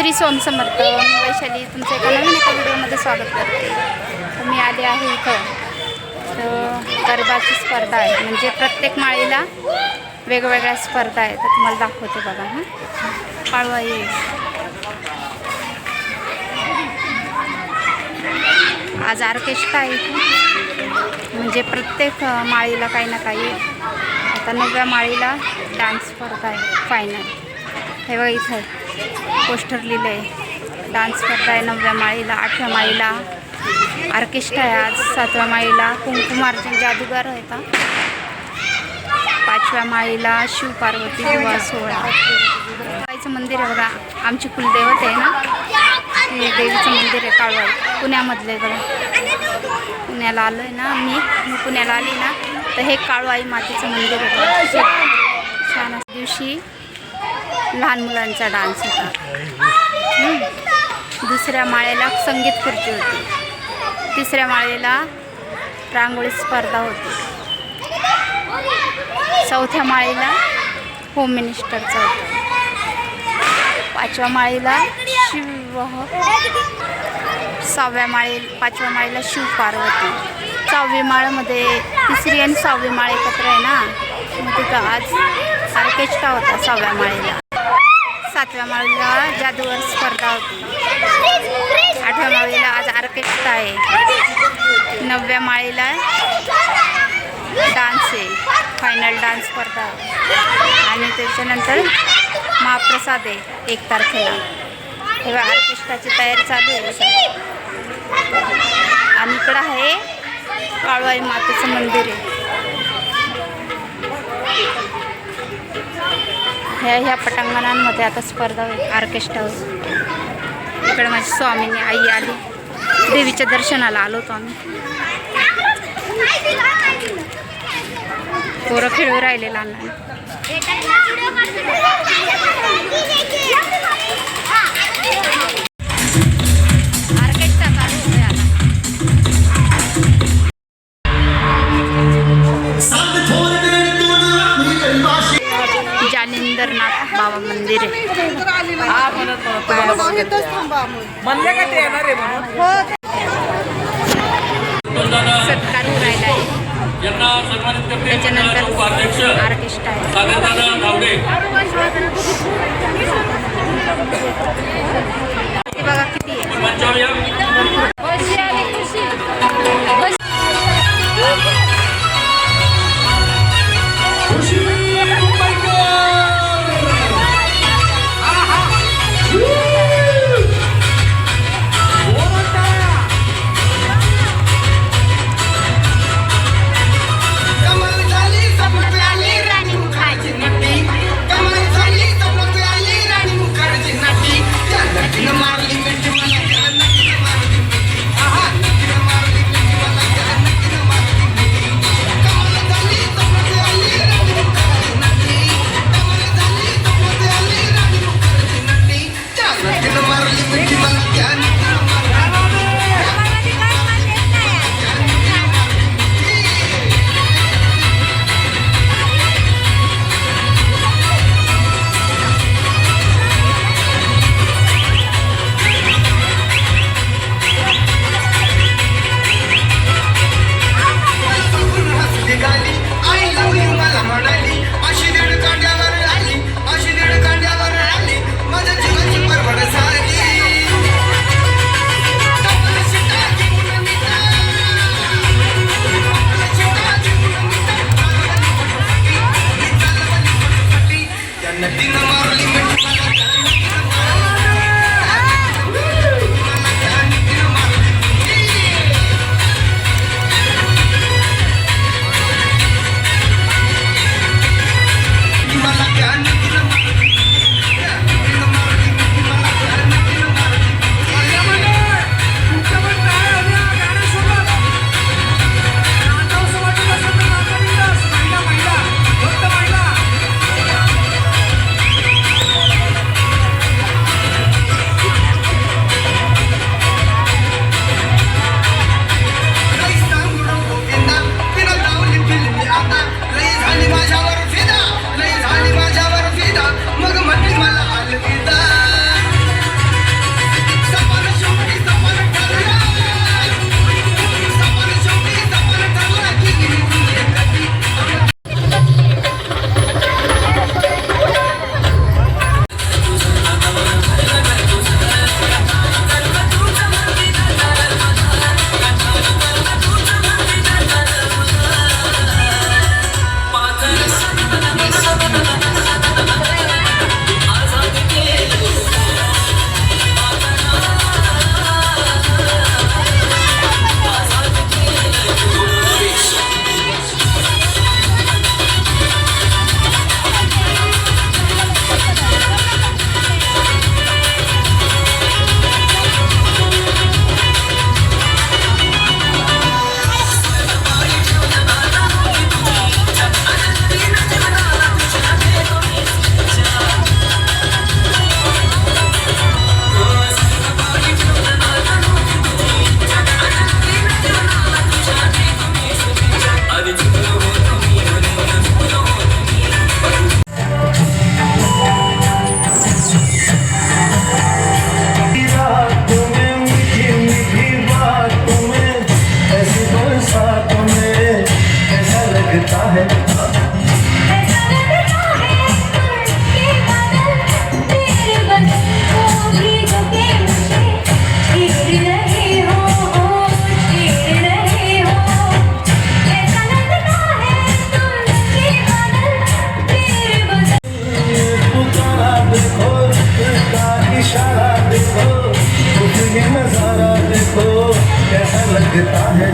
श्री सोम समर्थ मी वैशाली तुमचं एका नवीन एका व्हिडिओमध्ये स्वागत करते. तुम्ही मी आले आहे इथं. तर गरबाची स्पर्धा आहे. म्हणजे प्रत्येक माळीला वेगवेगळ्या स्पर्धा आहेत. तर तुम्हाला दाखवते बघा हां. काळवाई आज ऑर्केस्ट्रा आहे. म्हणजे प्रत्येक माळीला काही ना काही आता नवव्या माळीला डान्स स्पर्धा आहे. फायनल हे बघा इथं. पोस्टर लिहिलं आहे डान्स स्पर्धा आहे नवव्या माळीला आठव्या माळीला. ऑर्केस्ट्रा आहे आज सातव्या माळीला. कुंकुमार्जन जादूगार आहे का पाचव्या माळीला शिव पार्वती विवाह सोहळा. काळीचं मंदिर आहे बघा. आमची कुलदैवत आहे ना? ते देवीचं मंदिर आहे काळवाई पुण्यामधलं आहे बघा. पुण्याला आलो आहे ना मी. मी पुण्याला आली ना तर हे काळवाई मातेचं मंदिर आहे छान दिवशी लहान मुलांचा डान्स होता. दुसऱ्या माळेला संगीत खुर्ची होती. तिसऱ्या माळेला रांगोळी स्पर्धा होती. चौथ्या माळेला होम मिनिस्टरचं होतं. पाचव्या माळीला शिव सहाव्या माळी पाचव्या माळेला शिव पार्वती. सहावी माळमध्ये तिसरी आणि सहावी माळ एकत्र आहे ना? मग तिथं आज ऑर्केस्ट्रा होता सहाव्या माळेला. सातव्या माळीला जादूवर स्पर्धा होती. आठव्या माळीला आज ऑर्केस्ट्रा आहे. नवव्या माळीला डान्स आहे. फायनल डान्स स्पर्धा. आणि त्याच्यानंतर महाप्रसाद आहे एक तारखेला. तेव्हा ऑर्केस्ट्राची तयारी चालू आहे आणि इकडं आहे काळवाई मातेचं मंदिर आहे. ह्या ह्या पटांगणांमध्ये आता स्पर्धा होईल ऑर्केस्ट्रा होईल. इकडे माझी स्वामीनी आई आली. देवीच्या दर्शनाला आलो होतो आम्ही. पोरं खेळू राहिले लहान लहान. ते येणार आहे. म्हणून सत्कार राहिला आहे. यांना सन्मानित करते त्याच्यानंतर उपाध्यक्ष ऑर्केस्ट्रा आहे. सागरदादा गावडे ते बघा किती आहे. देखो उसकी नजारा देखो कैसा लगता है हाँ,